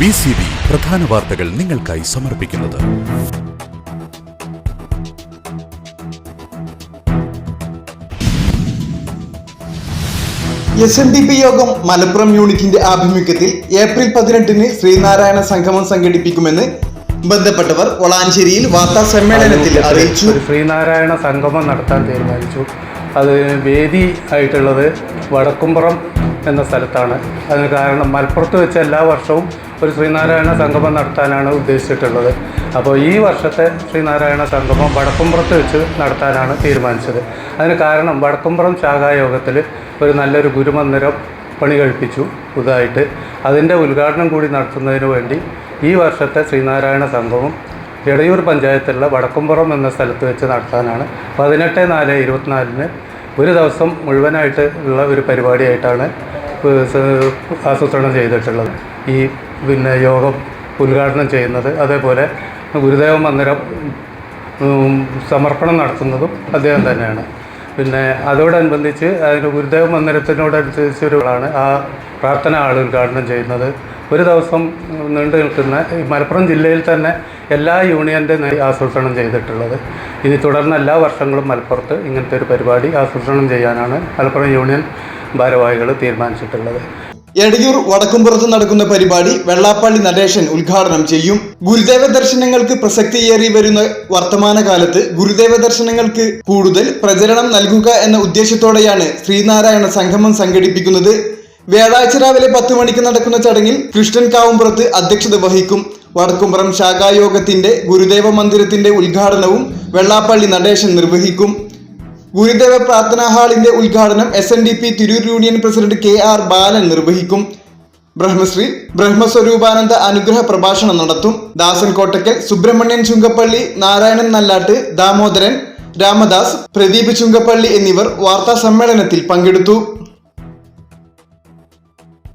B C B പ്രധാന വാർത്തകൾ നിങ്ങൾക്കായി സമർപ്പിക്കുന്നത്. എസ് എൻ ഡി പി യോഗം മലപ്പുറം യൂണിറ്റിന്റെ ആഭിമുഖ്യത്തിൽ ഏപ്രിൽ പതിനെട്ടിന് ശ്രീനാരായണ സംഗമം സംഘടിപ്പിക്കുമെന്ന് ബന്ധപ്പെട്ടവർ വളാഞ്ചേരിയിൽ വാർത്താ സമ്മേളനത്തിൽ അറിയിച്ചു. ശ്രീനാരായണ സംഗമം നടത്താൻ തീരുമാനിച്ചു. അത് വേദി ആയിട്ടുള്ളത് വടക്കുംപുറം എന്ന സ്ഥലത്താണ്. അതിന് കാരണം മലപ്പുറത്ത് വെച്ച് എല്ലാ വർഷവും ഒരു ശ്രീനാരായണ സംഗമം നടത്താനാണ് ഉദ്ദേശിച്ചിട്ടുള്ളത്. അപ്പോൾ ഈ വർഷത്തെ ശ്രീനാരായണ സംഗമം വടക്കുംപുറത്ത് വെച്ച് നടത്താനാണ് തീരുമാനിച്ചത്. അതിന് കാരണം വടക്കുംപുറം ശാഖായോഗത്തിൽ ഒരു നല്ലൊരു ഗുരുമന്ദിരം പണി കഴിപ്പിച്ചു പുതുതായിട്ട്. അതിന്റെ ഉദ്ഘാടനം കൂടി നടത്തുന്നതിന് വേണ്ടി ഈ വർഷത്തെ ശ്രീനാരായണ സംഗമം എടയൂർ പഞ്ചായത്തിലുള്ള വടക്കുംപുറം എന്ന സ്ഥലത്ത് വെച്ച് നടത്താനാണ്. പതിനെട്ട് നാല് ഇരുപത്തിനാലിന് ഒരു ദിവസം മുഴുവനായിട്ട് ഉള്ള ഒരു പരിപാടിയായിട്ടാണ് ആസൂത്രണം ചെയ്തിട്ടുള്ളത്. ഈ പിന്നെ യോഗം ഉദ്ഘാടനം ചെയ്യുന്നത് അതേപോലെ ഗുരുദേവ മന്ദിരം സമർപ്പണം നടത്തുന്നതും അദ്ദേഹം തന്നെയാണ്. പിന്നെ അതോടനുബന്ധിച്ച് അതിന് ഗുരുദേവ മന്ദിരത്തിനോടനുസരിച്ചൊരാളാണ് ആ പ്രാർത്ഥന ആൾ ഉദ്ഘാടനം ചെയ്യുന്നത്. ഒരു ദിവസം നീണ്ടു നിൽക്കുന്ന മലപ്പുറം ജില്ലയിൽ തന്നെ എല്ലാ യൂണിയന്റെ ആസൂത്രണം ചെയ്തിട്ടുള്ളത്. ഇനി തുടർന്ന് എല്ലാ വർഷങ്ങളും മലപ്പുറത്ത് ഇങ്ങനത്തെ ഒരു പരിപാടി ആസൂത്രണം ചെയ്യാനാണ് മലപ്പുറം യൂണിയൻ ഭാരവാഹികൾ തീരുമാനിച്ചിട്ടുള്ളത്. എടയൂർ വടക്കുംപുറത്ത് നടക്കുന്ന പരിപാടി വെള്ളാപ്പള്ളി നടേശൻ ഉദ്ഘാടനം ചെയ്യും. ഗുരുദേവ ദർശനങ്ങൾക്ക് പ്രസക്തിയേറി വരുന്ന വർത്തമാനകാലത്ത് ഗുരുദേവ ദർശനങ്ങൾക്ക് കൂടുതൽ പ്രചരണം നൽകുക എന്ന ഉദ്ദേശത്തോടെയാണ് ശ്രീനാരായണ സംഗമം സംഘടിപ്പിക്കുന്നത്. വ്യാഴാഴ്ച രാവിലെ പത്ത് മണിക്ക് നടക്കുന്ന ചടങ്ങിൽ കൃഷ്ണൻ കാവുംപുറത്ത് അധ്യക്ഷത വഹിക്കും. വടക്കുംപുറം ശാഖായോഗത്തിന്റെ ഗുരുദേവ മന്ദിരത്തിന്റെ ഉദ്ഘാടനവും വെള്ളാപ്പള്ളി നടേശൻ നിർവഹിക്കും. ഗുരുദേവ പ്രാർത്ഥനാ ഹാളിന്റെ ഉദ്ഘാടനം S N D P Tirur union president K R Balan നിർവഹിക്കും. ബ്രഹ്മശ്രീ ബ്രഹ്മസ്വരൂപാനന്ദ അനുഗ്രഹ പ്രഭാഷണം നടത്തും. ദാസൻ കോട്ടക്കൽ സുബ്രഹ്മണ്യൻ ചുങ്കപ്പള്ളി നാരായണൻ നല്ലാട്ട് ദാമോദരൻ രാമദാസ് പ്രദീപ് ചുങ്കപ്പള്ളി എന്നിവർ വാർത്താ സമ്മേളനത്തിൽ പങ്കെടുത്തു.